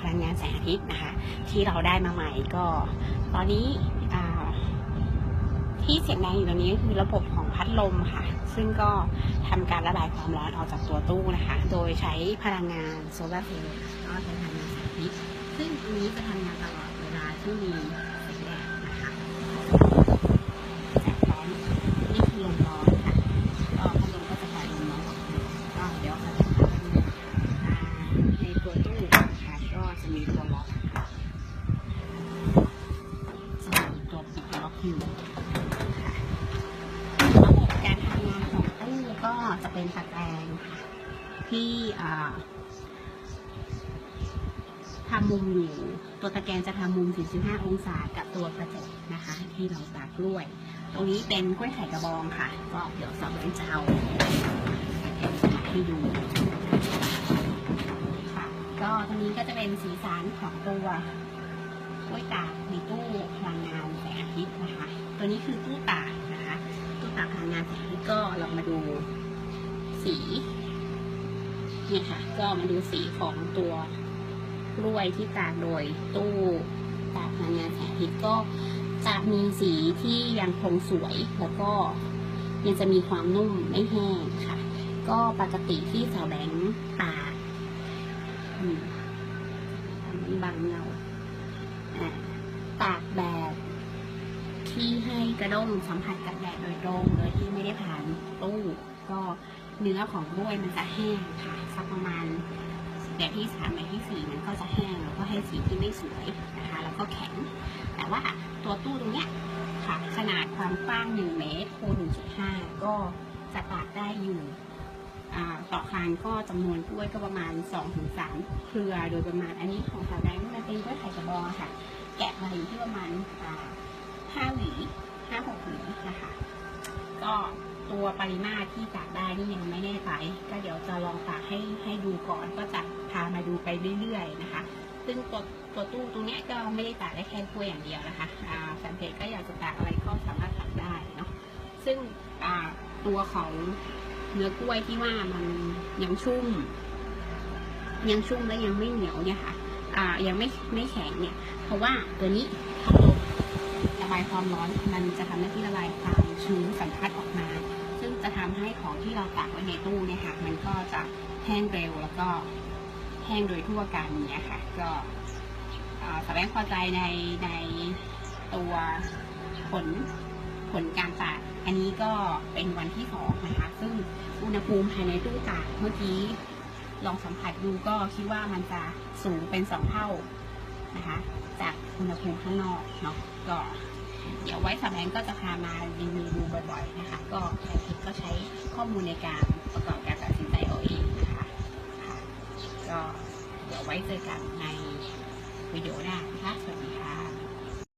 พลังงานแสงอาทิตย์นะคะ ที่เราได้มาใหม่ก็ ตอนนี้ที่เสียงดังอยู่ตรงนี้ก็คือระบบของพัดลมค่ะ ซึ่งก็ทำการระบายความร้อนออกจากตัวตู้นะคะ โดยใช้พลังงานโซลาร์เซลล์ก็ใช้พลังงานแสงอาทิตย์ซึ่งอันนี้จะทำงานตลอดเวลาที่มีแสงแดดนะคะแสงร้อนนี่คือลมร้อนค่ะ ก็พัดลมก็จะปล่อยลมร้อนออกมาก็เดี๋ยวเราจะทำอ่าในตัวตู้นะคะก็จะมีตัวล็อกจะมีตัวปิดล็ อกอยู่ค่ะระบบการทำงานของตู้ก็จะเป็นตะแกรงค่ะที่ทำมุมอยู่ ตัวตะแกรงจะทำมุม 45 องศากับตัวกระจกนะคะ ที่เราตากกล้วย ตรงนี้เป็นกล้วยไข่กระบองค่ะ ก็เดี๋ยวสอบเลนจะเอาให้ดูค่ะก็ตรงนี้ก็จะเป็นสีสันของตัวกล้วยตากในตู้พลังงาน ตัวนี้คือตู้ตากนะคะตู้ตากพลังงานแสงก็เรามาดูสีเนี่ยค่ะ ก็มาดูสีของตัวกล้วยที่ตากโดยตู้ตากพลังงานแสงอาทิตย์ก็จะมีสีที่ยังคงสวยแล้วก็ยังจะมีความนุ่มไม่แห้งค่ะ ก็ปกติที่สาวแบงตากมันบางเงาอ่า ที่ให้กระด้งสัมผัสกับแดดโดยตรง โดยที่ไม่ได้ผ่านตู้ ก็เนื้อของกล้วยมันจะแห้งค่ะสักประมาณแบบที่สามแบบที่สี่มันก็จะแห้งแล้วก็ให้สีที่ไม่สวยนะคะ แล้วก็แข็ง แต่ว่าตัวตู้ตรงเนี้ยค่ะขนาดความกว้าง 1 เมตรคูณ1.5 ก็จะตากได้อยู่ต่อครั้งก็จำนวนกล้วยก็ประมาณ 2-3 เครือโดยประมาณอันนี้ของสาวแดงมันเป็นกล้วยไข่กระบอกค่ะ แกะมาอยู่ที่ประมาณ อ่าหวี5-6หกหวีนะคะ ก็ตัวปริมาตรที่ตากได้นี่ยังไม่แน่ใจ ก็เดี๋ยวจะลองตากให้ให้ดูก่อนก็จะพามาดูไปเรื่อยๆนะคะ ซึ่งตัวตัวตู้ตรงนี้ก็ไม่ได้ตากได้แค่กล้วยอย่างเดียวนะคะอ่าแฟนเพจก็อยากจะตากอะไรก็สามารถตากได้เนาะซึ่งอ่าตัวของเนื้อกล้วยที่ว่ามันยังชุ่ม ยังชุ่มและยังไม่เหนียวเนี่ยค่ะ อ่ายังไม่ไม่แข็งเนี่ย เพราะว่าตัวนี้พัดลมระบายความร้อนมันจะทำหน้าที่ระบายความชื้นสัมผัสออกมา ซึ่งจะทำให้ของที่เราตากไว้ในตู้เนี่ยค่ะมันก็จะแห้งเร็วแล้วก็แห้งโดยทั่วกันเนี่ยค่ะ ก็แสดงพอใจในในตัวผลผลการตากอันนี้ก็เป็นวันที่สองนะคะ ซึ่งอุณหภูมิภายในตู้ตากเมื่อกี้ลองสัมผัสดูก็คิดว่ามันจะสูงเป็นสองเท่านะคะ จากอุณหภูมิข้างนอกเนาะก็ เดี๋ยวไว้สำแองก็จะพามารีวิวดูบ่อยๆนะคะ ก็ใครคิดก็ใช้ข้อมูลในการประกอบการตัดสินใจเอาเองนะคะค่ะก็เดี๋ยวไว้เจอกันในวิดีโอหน้านะคะสวัสดีค่ะ